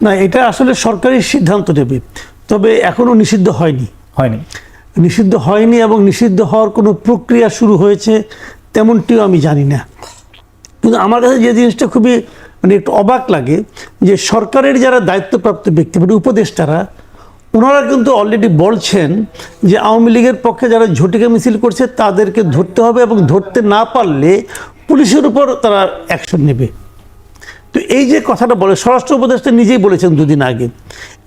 না এটা আসলে সরকারি সিদ্ধান্ত নেবে। তবে এখনও নিষিদ্ধ হয়নি। হয়নি। নিষিদ্ধ হয়নি এবং নিষিদ্ধ হওয়ার কোনো প্রক্রিয়া শুরু হয়েছে তেমনটিও আমি জানি না। কিন্তু আমার কাছে যে জিনিসটা খুবই মানে একটু অবাক লাগে যে সরকারের যারা দায়িত্বপ্রাপ্ত ব্যক্তি মানে উপদেষ্টারা ওনারা কিন্তু অলরেডি বলছেন যে আওয়ামী লীগের পক্ষে যারা ঝটিকা মিছিল করছে তাদেরকে ধরতে হবে এবং ধরতে না পারলে পুলিশের উপর তারা অ্যাকশন নেবে। তো এই যে কথাটা বলে, স্বরাষ্ট্র উপদেষ্টা নিজেই বলেছেন দুদিন আগে।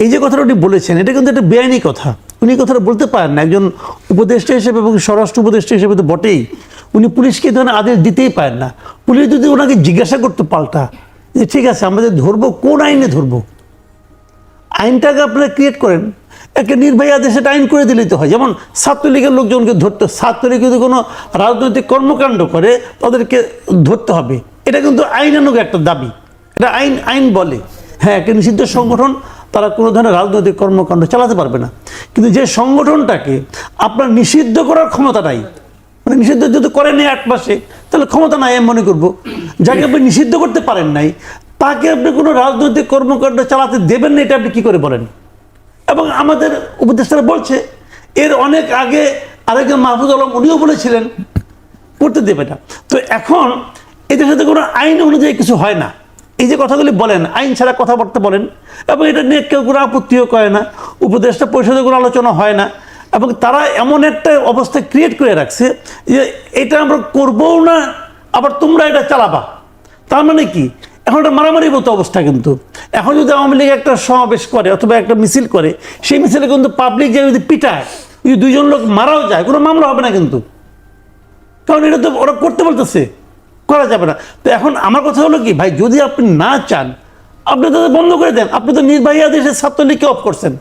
এই যে কথাটা উনি বলেছেন, এটা কিন্তু একটা বেআইনি কথা। উনি কথাটা বলতে পারেন না। একজন উপদেষ্টা হিসেবে এবং স্বরাষ্ট্র উপদেষ্টা হিসেবে তো বটেই। উনি পুলিশকে ধরনের আদেশ দিতেই পারেন না। পুলিশ যদি ওনাকে জিজ্ঞাসা করতে পাল্টা, যে ঠিক আছে আমাদের ধরবো, কোন আইনে ধরবো? আইনটাকে আপনারা ক্রিয়েট করেন। একটা নির্বাহী আদেশ আইন করে দিলেই তো হয়। যেমন ছাত্রলীগের লোকজনকে ধরতে, ছাত্রলীগ যদি কোনো রাজনৈতিক কর্মকাণ্ড করে, তাদেরকে ধরতে হবে। এটা কিন্তু আইনানুগ একটা দাবি। এটা আইন আইন বলে। হ্যাঁ একটা নিষিদ্ধ সংগঠন, তারা কোনো ধরনের রাজনৈতিক কর্মকাণ্ড চালাতে পারবে না। কিন্তু যে সংগঠনটাকে আপনার নিষিদ্ধ করার ক্ষমতা নাই মানে নিষিদ্ধ যদি করেনি এক মাসে, তাহলে ক্ষমতা নাই আমি মনে করব। যাকে আপনি নিষিদ্ধ করতে পারেন নাই, তাকে আপনি কোনো রাজনৈতিক কর্মকাণ্ড চালাতে দেবেন না, এটা আপনি কী করে বলেন? এবং আমাদের উপদেষ্টারা বলছে, এর অনেক আগে আরেকজন মাহফুজ আলম উনিও বলেছিলেন করতে দেবে না। তো এখন এদের সাথে কোনো আইন অনুযায়ী কিছু হয় না। এই যে কথাগুলি বলেন, আইন ছাড়া কথাবার্তা বলেন, এবং এটা নিয়ে কেউ কোনো আপত্তিও করে না, উপদেষ্টা পরিষদে কোনো আলোচনা হয় না, এবং তারা এমন একটা অবস্থা ক্রিয়েট করে রাখছে যে এটা আমরা করবও না, আবার তোমরা এটা চালাবা। তার মানে কি? এখন একটা মারামারি মতো অবস্থা কিন্তু। এখন যদি আওয়ামী লীগ একটা সমাবেশ করে অথবা একটা মিছিল করে, সেই মিছিলে কিন্তু পাবলিক যে যদি পিটায়, যদি দুইজন লোক মারাও যায়, কোনো মামলা হবে না কিন্তু। কারণ এটা তো ওরা করতে বলতেছে। করা যাবে না। তো এখন আমার কথা হলো কি ভাই যদি আপনি না চান আপনি তাদের বন্ধ করে দেন। আপনি তো নির্বাহী আদেশে ছাত্রলীগকে অফ করছেন।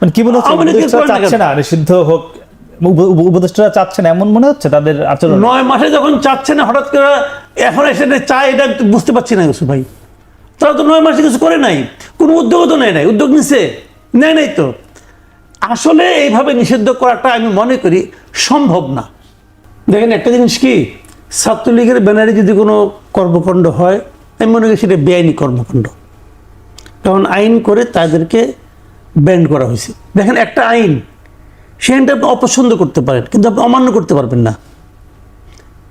মানে কি মনে হচ্ছে না? নিষিদ্ধ হোক উপ- উপ- উপদেষ্টারা চাচ্ছেন এমন মনে হচ্ছে তাদের আচরণ? নয় মাসে যখন চাচ্ছে না হঠাৎ করে এখন এসে চায় এটা বুঝতে পারছি না কিছু ভাই। তারা তো নয় মাসে কিছু করে নাই কোনো উদ্যোগও তো নেয় নাই উদ্যোগ নিছে নেয় নাই তো। আসলে এইভাবে নিষিদ্ধ করাটা আমি মনে করি সম্ভব না। দেখেন একটা জিনিস কি ছাত্রলীগের ব্যানারে যদি কোনো কর্মকাণ্ড হয়, আমি মনে করি সেটা বেআইনি কর্মকাণ্ড। কারণ আইন করে তাদেরকে ব্যান্ড করা হয়েছে। দেখেন একটা আইন সে আইনটা আপনি অপছন্দ করতে পারেন, কিন্তু আপনি অমান্য করতে পারবেন না।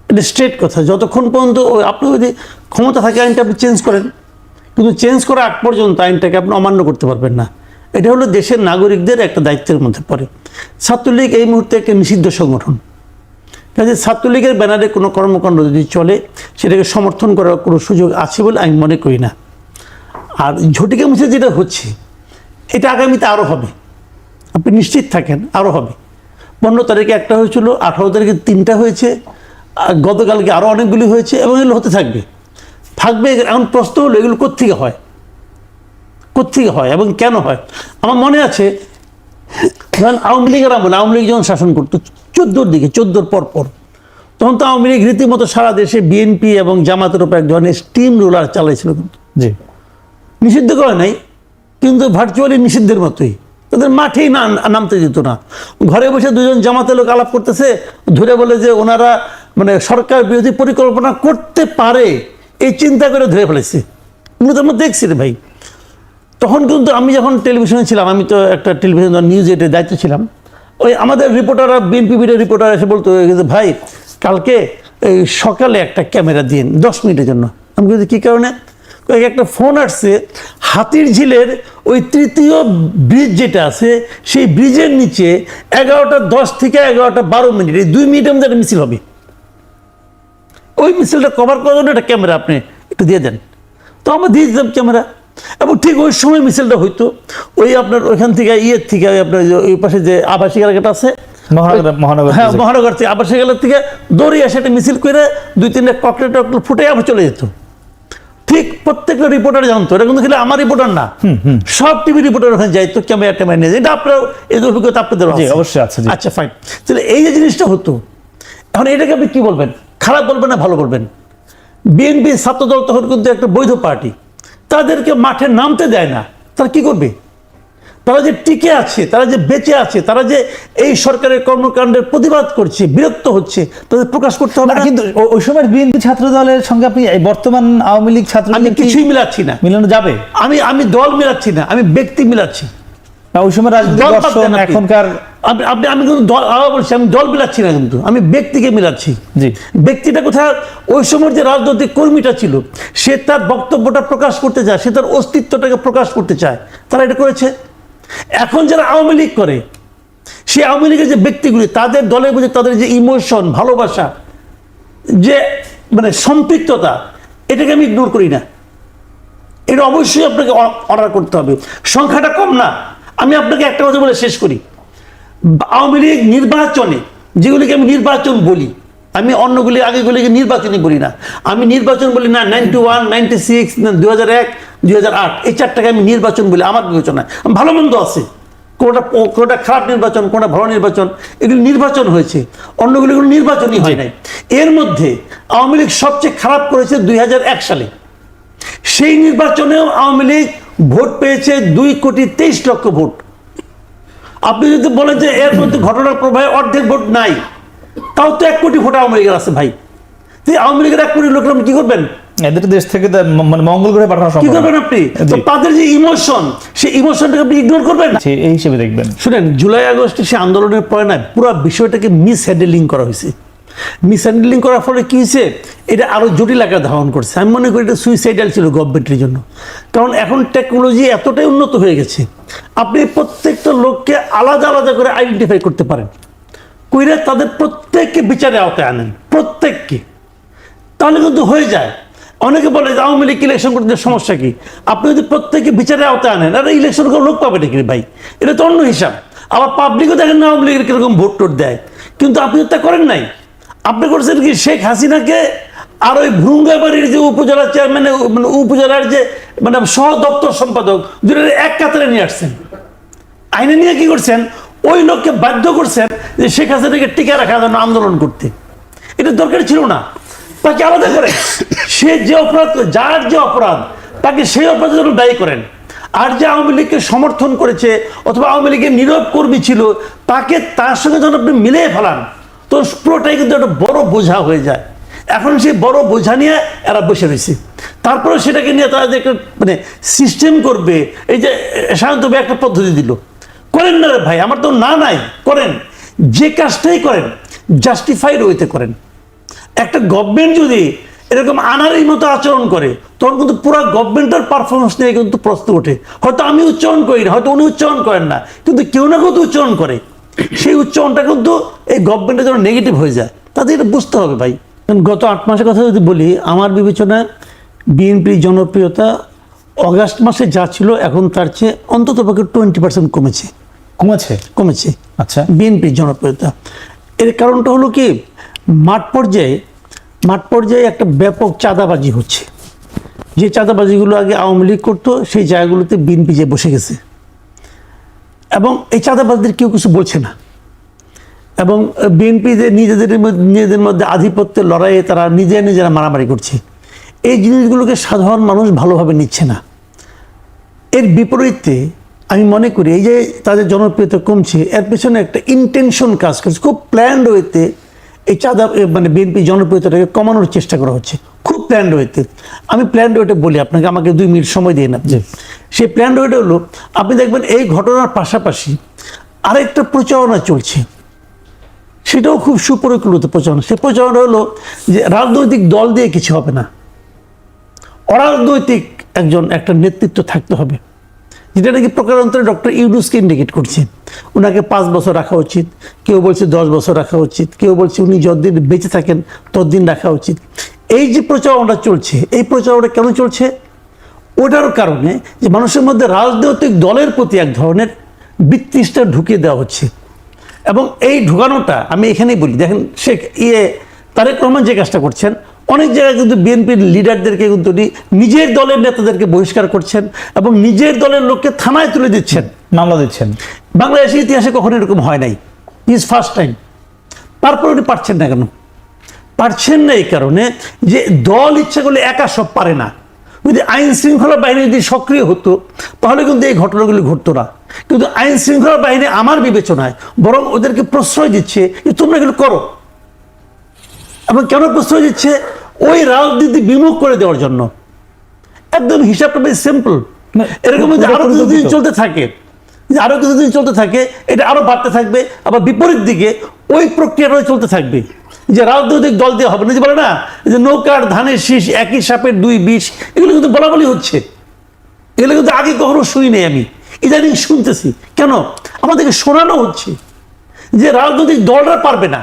এটা স্ট্রেট কথা, যতক্ষণ পর্যন্ত আপনি যদি ক্ষমতা থাকে আইনটা আপনি চেঞ্জ করেন, কিন্তু চেঞ্জ করা আগ পর্যন্ত আইনটাকে আপনি অমান্য করতে পারবেন না। এটা হলো দেশের নাগরিকদের একটা দায়িত্বের মধ্যে পড়ে। ছাত্রলীগ এই মুহূর্তে একটা নিষিদ্ধ সংগঠন। কাজে ছাত্রলীগের ব্যানারে কোনো কর্মকাণ্ড যদি চলে, সেটাকে সমর্থন করার কোনো সুযোগ আছে বলে আমি মনে করি না। আর ঝটিকা মুছে যেটা হচ্ছে, এটা আগামীতে আরও হবে। আপনি নিশ্চিত থাকেন, আরও হবে। পনেরো তারিখে একটা হয়েছিল, আঠারো তারিখে তিনটা হয়েছে গতকালকে আরও অনেকগুলি হয়েছে এবং এগুলো হতে থাকবে। থাকবে এখন প্রশ্ন হলো, এগুলো কোত্থেকে হয়? কোত্থেকে হয় এবং কেন হয়? আমার মনে আছে, ধরেন আওয়ামী লীগের আমলে, আওয়ামী লীগ যখন শাসন করতো চোদ্দোর দিকে চোদ্দোর পর পর। তখন তো আওয়ামী লীগ রীতিমতো সারা দেশে বিএনপি এবং জামাতের উপর এক ধরনের স্টিম রোলার চালাইছিল কিন্তু। জি। নিষিদ্ধ করে নাই কিন্তু ভার্চুয়ালি নিষিদ্ধের মতোই। তাদের মাঠেই না নামতে দিত না। ঘরে বসে দুজন জামাতের লোক আলাপ করতেছে ধরে বলে যে ওনারা মানে সরকার বিরোধী পরিকল্পনা করতে পারে এই চিন্তা করে ধরে ফেলেছে। কিন্তু আমরা দেখছি রে ভাই। তখন কিন্তু আমি যখন টেলিভিশনে ছিলাম আমি তো একটা টেলিভিশন নিউজ এটের দায়িত্ব ছিলাম ওই আমাদের রিপোর্টাররা বিএনপি বিডের রিপোর্টার এসে বলতো ভাই, কালকে এই সকালে একটা ক্যামেরা দিন, দশ মিনিটের জন্য। আমি বলছি কী কারণে? একটা ফোন আসছে, হাতির ঝিলের ওই তৃতীয় ব্রিজ যেটা আছে, সেই ব্রিজের নিচে এগারোটা দশ থেকে এগারোটা বারো মিনিট, এই দুই মিনিটের মধ্যে একটা মিছিল হবে। ওই মিছিলটা কভার করার জন্য একটা ক্যামেরা আপনি একটু দিয়ে দেন। তো আমরা দিয়ে দিতাম ক্যামেরা। এবং ঠিক ওই সময় মিছিলটা হইতো। ওই আপনার ওইখান থেকে ইয়ের থেকে আপনার ওই পাশে যে আবাসিক এলাকাটা আছে মহানগর হ্যাঁ মহানগর থেকে আবাসিক এলাকা থেকে দৌড়িয়ে একটা মিছিল করে দুই তিনটা ককটেল টকটেল ফুটে আবার চলে যেত। ঠিক প্রত্যেকটা রিপোর্টার জানতো। এটা কিন্তু আমার রিপোর্টার না। সব টিভি রিপোর্টার ওখানে যাইতো ক্যামেরা ট্যামেরা নিয়ে এটা আপনার এই অভিজ্ঞতা আপনাদের অবশ্যই আছে, আচ্ছা ফাইন তাহলে এই যে জিনিসটা হতো এখন এটাকে আপনি কি বলবেন? খারাপ বলবেন না ভালো বলবেন? বিএনপি ছাত্রদল তখন কিন্তু একটা বৈধ পার্টি। তাদেরকে মাঠে নামতে দেয় না। তারা কি করবে? তারা যে টিকে আছে তারা যে বেঁচে আছে তারা যে এই সরকারের কর্মকাণ্ডের প্রতিবাদ করছে বিরক্ত হচ্ছে তাদের প্রকাশ করতে হবে কিন্তু ওই সময় বিএনপি ছাত্র দলের সঙ্গে আপনি এই বর্তমান আওয়ামী লীগ ছাত্র আমি কিছুই মিলাচ্ছি না। মিলানো যাবে? আমি আমি দল মিলাচ্ছি না আমি ব্যক্তি মিলাচ্ছি। না ওই সময় রাজনৈতিক দর্শন এখনকার আপনি আপনি আমি কিন্তু দল আবার বলছি আমি দল মিলাচ্ছি না কিন্তু আমি ব্যক্তিকে মিলাচ্ছি। জি। ব্যক্তিটা কোথায়? ওই সময় যে রাজনৈতিক কর্মীটা ছিল সে তার বক্তব্যটা প্রকাশ করতে চায় সে তার অস্তিত্বটাকে প্রকাশ করতে চায় তারা এটা করেছে। এখন যারা আওয়ামী লীগ করে সে আওয়ামী লীগের যে ব্যক্তিগুলি তাদের দলে বুঝে তাদের যে ইমোশন ভালোবাসা যে মানে সম্পৃক্ততা এটাকে আমি ইগনোর করি না। এটা অবশ্যই আপনাকে অর্ডার করতে হবে। সংখ্যাটা কম না। আমি আপনাকে একটা কথা বলে শেষ করি। আওয়ামী লীগ নির্বাচনে, যেগুলিকে আমি নির্বাচন বলি, আমি অন্যগুলি আগেগুলিকে নির্বাচনই বলি না। আমি নির্বাচন বলি না নাইনটি ওয়ান নাইনটি সিক্স দু হাজার এক দুই হাজার আট। এই চারটাকে আমি নির্বাচন বলি, আমার বিবেচনায়। ভালো মন্দ আছে। কোনটা কোনটা খারাপ নির্বাচন, কোনটা ভালো নির্বাচন, এগুলি নির্বাচন হয়েছে। অন্যগুলি কোনো নির্বাচনই হয় নাই। এর মধ্যে আওয়ামী লীগ সবচেয়ে খারাপ করেছে দুই হাজার এক সালে। সেই নির্বাচনেও আওয়ামী লীগ ভোট পেয়েছে দুই কোটি তেইশ লক্ষ ভোট। আপনি যদি বলেন যে এর মধ্যে ঘটনার প্রভাবে অর্ধেক ভোট নাই তাও তো এক কোটি ভোট আওয়ামী লীগের আছে ভাই। তুই আওয়ামী লীগের এক কোটি লোকের আপনি কি করবেন? এদের দেশ থেকে মানে মঙ্গল গ্রহে পাঠানো কি করবেন আপনি? তো তাদের যে ইমোশন সেই ইমোশনটাকে আপনি ইগনোর করবেন? না এই হিসেবে দেখবেন। শুনেন জুলাই আগস্টে সে আন্দোলনের পরে না পুরো বিষয়টাকে মিস হ্যান্ডেলিং করা হয়েছে। মিস হ্যান্ডেলিং করার ফলে কি হয়েছে? এটা আরও জটিল আকার ধারণ করছে। আমি মনে করি এটা সুইসাইডাল ছিল গভর্নমেন্টের জন্য। কারণ এখন টেকনোলজি এতটাই উন্নত হয়ে গেছে, আপনি প্রত্যেকটা লোককে আলাদা আলাদা করে আইডেন্টিফাই করতে পারেন। কইরে তাদের প্রত্যেককে বিচারে আওতায় আনেন, প্রত্যেককে। তাহলে কিন্তু হয়ে যায়। অনেকে বলে যে আওয়ামী লীগ ইলেকশন করতে সমস্যা কি? আপনি যদি প্রত্যেককে বিচারে আওতায় আনেন, আর ইলেকশন করে লোক পাবে নাকি ভাই? এটা তো অন্য হিসাব। আবার পাবলিকও দেখেন আওয়ামী লীগের কীরকম ভোট টোট দেয়। কিন্তু আপনি তো তা করেন নাই। আপনি করছেন কি? শেখ হাসিনাকে আর ওই ভ্রুঙ্গাবাড়ির যে উপজেলা চেয়ারম্যান মানে উপজেলার যে মানে সহ দপ্তর সম্পাদক দুটো এক কাতারে নিয়ে আসছেন। আইনে নিয়ে কি করছেন? ওই লোককে বাধ্য করছেন যে শেখ হাসিনাকে টিকা রাখার জন্য আন্দোলন করতে। এটা দরকার ছিল না। তাকে আলাদা করে সে যে অপরাধ যার যে অপরাধ, তাকে সেই অপরাধের জন্য দায়ী করেন। আর যে আওয়ামী লীগকে সমর্থন করেছে, অথবা আওয়ামী লীগের নীরব কর্মী ছিল, তাকে তার সঙ্গে যেন আপনি মিলিয়ে ফেলান। তো পুরোটাই কিন্তু একটা বড় বোঝা হয়ে যায়। এখন সেই বড় বোঝা নিয়ে এরা বসে রয়েছে। তারপরে সেটাকে নিয়ে তারা যে একটা মানে সিস্টেম করবে, এই যে সাধারণত একটা পদ্ধতি দিল। করেন না রে ভাই, আমার তো না নাই, করেন। যে কাজটাই করেন জাস্টিফাইড ওয়েতে করেন। একটা গভর্নমেন্ট যদি এরকম আনারই মতো আচরণ করে, তখন কিন্তু পুরো গভর্নমেন্টের পারফরমেন্স নিয়ে কিন্তু প্রশ্ন ওঠে। হয়তো আমি উচ্চারণ করি না, হয়তো উনি উচ্চারণ করেন না, কিন্তু কেউ না কেউ তো উচ্চারণ করে। সেই উচ্চারণটা কিন্তু এই গভর্নমেন্টের জন্য নেগেটিভ হয়ে যায়। তাদের এটা বুঝতে হবে ভাই। গত আট মাসের কথা যদি বলি আমার বিবেচনায় বিএনপির জনপ্রিয়তা অগাস্ট মাসে যা ছিল এখন তার চেয়ে অন্তত পক্ষে টোয়েন্টি পার্সেন্ট কমেছে। কমেছে? কমেছে। আচ্ছা। বিএনপির জনপ্রিয়তা। এর কারণটা হলো কি মাঠ পর্যায়ে মাঠ পর্যায়ে একটা ব্যাপক চাঁদাবাজি হচ্ছে। যে চাঁদাবাজিগুলো আগে আওয়ামী লীগ করতো সেই জায়গাগুলোতে বিএনপি যে বসে গেছে। এবং এই চাঁদাবাজদের কেউ কিছু বলছে না। এবং বিএনপি যে নিজেদের নিজেদের মধ্যে আধিপত্যের লড়াইয়ে তারা নিজে নিজেরা মারামারি করছে। এই জিনিসগুলোকে সাধারণ মানুষ ভালোভাবে নিচ্ছে না। এর বিপরীতে আমি মনে করি, এই যে তাদের জনপ্রিয়তা কমছে, এর পেছনে একটা ইন্টেনশন কাজ করছে। খুব প্ল্যান্ড ওয়েতে এই চাঁদা মানে বিএনপি জনপ্রিয়তাটাকে কমানোর চেষ্টা করা হচ্ছে। খুব প্ল্যান্ড ওয়েতে আমি প্ল্যান্ড ওয়েতে বলি আপনাকে আমাকে দুই মিনিট সময় দিয়ে না সেই প্ল্যান্ড ওয়েটা হলো আপনি দেখবেন এই ঘটনার পাশাপাশি আরেকটা প্রচারণা চলছে। সেটাও খুব সুপরিকল্পিত প্রচারণা। সে প্রচারণা হলো যে রাজনৈতিক দল দিয়ে কিছু হবে না। অরাজনৈতিক একজন একটা নেতৃত্ব থাকতে হবে। যেটা নাকি প্রকারান্তরে ডক্টর ইউনুসকে ইন্ডিকেট করছে। ওনাকে পাঁচ বছর রাখা উচিত। কেউ বলছে দশ বছর রাখা উচিত। কেউ বলছে উনি যতদিন বেঁচে থাকেন ততদিন রাখা উচিত। এই যে প্রচারণা চলছে এই প্রচারণা কেন চলছে? ওটার কারণে যে মানুষের মধ্যে রাজনৈতিক দলের প্রতি এক ধরনের বিতৃষ্টা ঢুকিয়ে দেওয়া হচ্ছে। এবং এই ঢুকানোটা আমি এখানেই বলি দেখেন শেখ ইয়ে তারেক রহমান যে কাজটা করছেন অনেক জায়গায় কিন্তু বিএনপির লিডারদেরকে কিন্তু উনি নিজের দলের নেতাদেরকে বহিষ্কার করছেন এবং নিজের দলের লোককে থানায় তুলে দিচ্ছেন। মামলা দিচ্ছেন। বাংলাদেশের ইতিহাসে কখনো এরকম হয় নাই। ইজ ফার্স্ট টাইম তারপর উনি পারছেন না কেন? পারছেন না এই কারণে যে দল ইচ্ছা করলে একা সব পারে না। যদি আইন শৃঙ্খলা বাহিনী যদি সক্রিয় হতো তাহলে কিন্তু এই ঘটনাগুলি ঘটতো না। কিন্তু আইন শৃঙ্খলা বাহিনী আমার বিবেচনায় বরং ওদেরকে প্রশ্রয় দিচ্ছে যে তোমরা এগুলো করো। এবং কেন প্রশ্রয় দিচ্ছে? ওই রাজনীতি বিমুখ করে দেওয়ার জন্য। একদম হিসাবটা বেশ সিম্পল এরকম যদি আরও। কিছুদিন চলতে থাকে যে আরও কিছুদিন চলতে থাকে এটা আরও বাড়তে থাকবে আবার বিপরীত দিকে ওই প্রক্রিয়াটা চলতে থাকবে। যে রাজনৈতিক দল দিয়ে হবে না যে বলে না যে নৌকার ধানের শীষ একই সাপের দুই বিষ এগুলো কিন্তু বলা বলি হচ্ছে। এগুলো কিন্তু আগে কখনো শুনি নাই আমি। ইদানিং শুনতেছি। কেন? আমাদেরকে শোনানো হচ্ছে যে রাজনৈতিক দলরা পারবে না।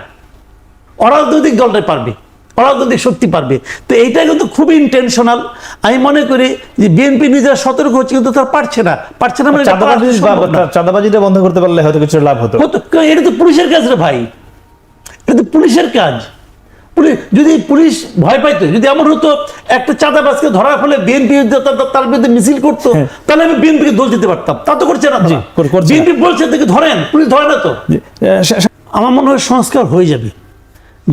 অরাজনৈতিক দলটাই পারবে। অরাজনৈতিক শক্তি পারবে। তো এইটা কিন্তু খুবই ইন্টেনশনাল আমি মনে করি যে বিএনপি নিজেরা সতর্ক হচ্ছে কিন্তু তারা পারছে না। পারছে না মানে চাঁদাবাজিটা বন্ধ করতে পারলে হয়তো কিছু লাভ হতো। এটা তো পুলিশের রে ভাই। এটা তো পুলিশের কাজ। পুলিশ যদি পুলিশ ভয় পাইতো যদি এমন হতো একটা চাঁদাবাজকে ধরার ফলে বিএনপি তার বিরুদ্ধে মিছিল করতো তাহলে আমি বিএনপিকে দোষ দিতে পারতাম। তা তো করছে না হ্যাঁ। করছে বিএনপি বলছে দেখে ধরেন পুলিশ ধরে না তো। আমার মনে হয় সংস্কার হয়ে যাবে।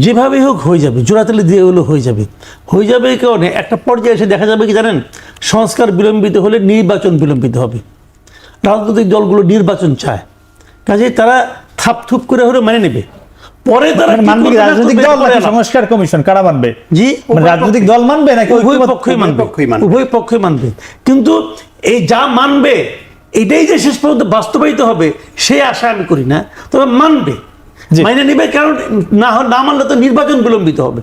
যেভাবেই হোক হয়ে যাবে জোড়াতালি দিয়ে হলো হয়ে যাবে। হয়ে যাবে কারণে একটা পর্যায়ে এসে দেখা যাবে কি জানেন? সংস্কার বিলম্বিত হলে নির্বাচন বিলম্বিত হবে। রাজনৈতিক দলগুলো নির্বাচন চায়। কাজেই তারা থাপ থুপ করে হলে মেনে নেবে। পরে তারা মানবে কি করবে না রাজনৈতিক দল নাকি সংস্কার কমিশন? কারা মানবে? জি মানে রাজনৈতিক দল মানবে নাকি উভয় পক্ষই মানবে। পক্ষই উভয় পক্ষই মানবে। কিন্তু এই যা মানবে এটাই যে শেষ পর্যন্ত বাস্তবায়িত হবে সে আশা আমি করি না। তবে মানবে। মাইনে নিবে কারণ না না মানলে তো নির্বাচন বিলম্বিত হবে।